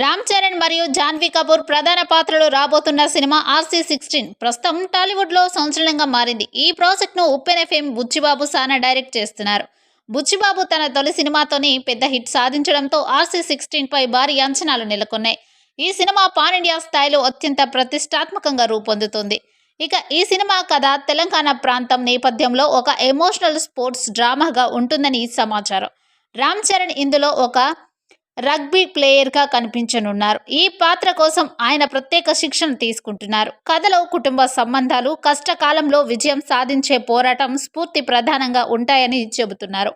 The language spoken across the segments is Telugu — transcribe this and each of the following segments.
రామ్ చరణ్ మరియు జాన్వీ కపూర్ ప్రధాన పాత్రలో రాబోతున్న సినిమా ఆర్సీ సిక్స్టీన్. ప్రస్తుతం టాలీవుడ్లో సంచలనంగా మారింది. ఈ ప్రాజెక్ట్ను ఉప్పెన బుచ్చిబాబు సానా డైరెక్ట్ చేస్తున్నారు. బుచ్చిబాబు తన తొలి సినిమాతోనే పెద్ద హిట్ సాధించడంతో ఆర్సీ సిక్స్టీన్పై భారీ అంచనాలు నెలకొన్నాయి. ఈ సినిమా పాన్ ఇండియా స్థాయిలో అత్యంత ప్రతిష్టాత్మకంగా రూపొందుతుంది. ఇక ఈ సినిమా కథ తెలంగాణ ప్రాంతం నేపథ్యంలో ఒక ఎమోషనల్ స్పోర్ట్స్ డ్రామాగా ఉంటుందని సమాచారం. రామ్ చరణ్ ఇందులో ఒక రగ్బీ ప్లేయర్గా కనిపించనున్నారు. ఈ పాత్ర కోసం ఆయన ప్రత్యేక శిక్షణ తీసుకుంటున్నారు. కథలో కుటుంబ సంబంధాలు కష్టకాలంలో విజయం సాధించే పోరాటం స్ఫూర్తి ప్రధానంగా ఉంటాయని చెబుతున్నారు.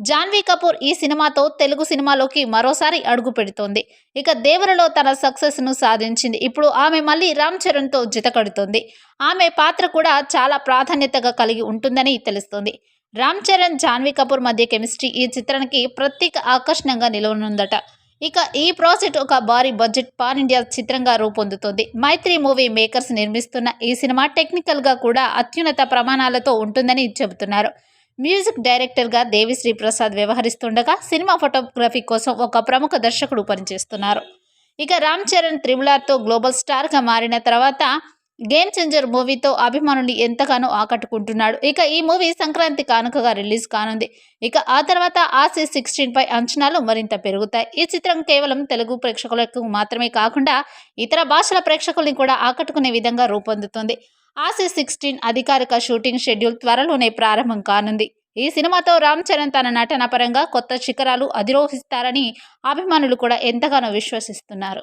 జాన్వీ కపూర్ ఈ సినిమాతో తెలుగు సినిమాలోకి మరోసారి అడుగు పెడుతోంది. ఇక దేవరలో తన సక్సెస్ను సాధించింది. ఇప్పుడు ఆమె మళ్ళీ రామ్ చరణ్తో జతకడుతోంది. ఆమె పాత్ర కూడా చాలా ప్రాధాన్యతగా కలిగి ఉంటుందని తెలుస్తోంది. రామ్ చరణ్ జాన్వీ కపూర్ మధ్య కెమిస్ట్రీ ఈ చిత్రానికి ప్రత్యేక ఆకర్షణంగా నిలవనుందట. ఇక ఈ ప్రాజెక్ట్ ఒక భారీ బడ్జెట్ పాన్ ఇండియా చిత్రంగా రూపొందుతోంది. మైత్రి మూవీ మేకర్స్ నిర్మిస్తున్న ఈ సినిమా టెక్నికల్గా కూడా అత్యున్నత ప్రమాణాలతో ఉంటుందని చెబుతున్నారు. మ్యూజిక్ డైరెక్టర్గా దేవిశ్రీ ప్రసాద్ వ్యవహరిస్తుండగా సినిమా ఫోటోగ్రఫీ కోసం ఒక ప్రముఖ దర్శకుడు పనిచేస్తున్నారు. ఇక రామ్ చరణ్ త్రిబులార్తో గ్లోబల్ స్టార్గా మారిన తర్వాత గేమ్ చేంజర్ మూవీతో అభిమానుని ఎంతగానో ఆకట్టుకుంటున్నాడు. ఇక ఈ మూవీ సంక్రాంతి కానుకగా రిలీజ్ కానుంది. ఇక ఆ తర్వాత ఆర్సీ సిక్స్టీన్ పై అంచనాలు మరింత పెరుగుతాయి. ఈ చిత్రం కేవలం తెలుగు ప్రేక్షకులకు మాత్రమే కాకుండా ఇతర భాషల ప్రేక్షకుల్ని కూడా ఆకట్టుకునే విధంగా రూపొందుతుంది. ఆర్సీ సిక్స్టీన్ అధికారిక షూటింగ్ షెడ్యూల్ త్వరలోనే ప్రారంభం కానుంది. ఈ సినిమాతో రామ్ చరణ్ తన నటన పరంగా కొత్త శిఖరాలు అధిరోహిస్తారని అభిమానులు కూడా ఎంతగానో విశ్వసిస్తున్నారు.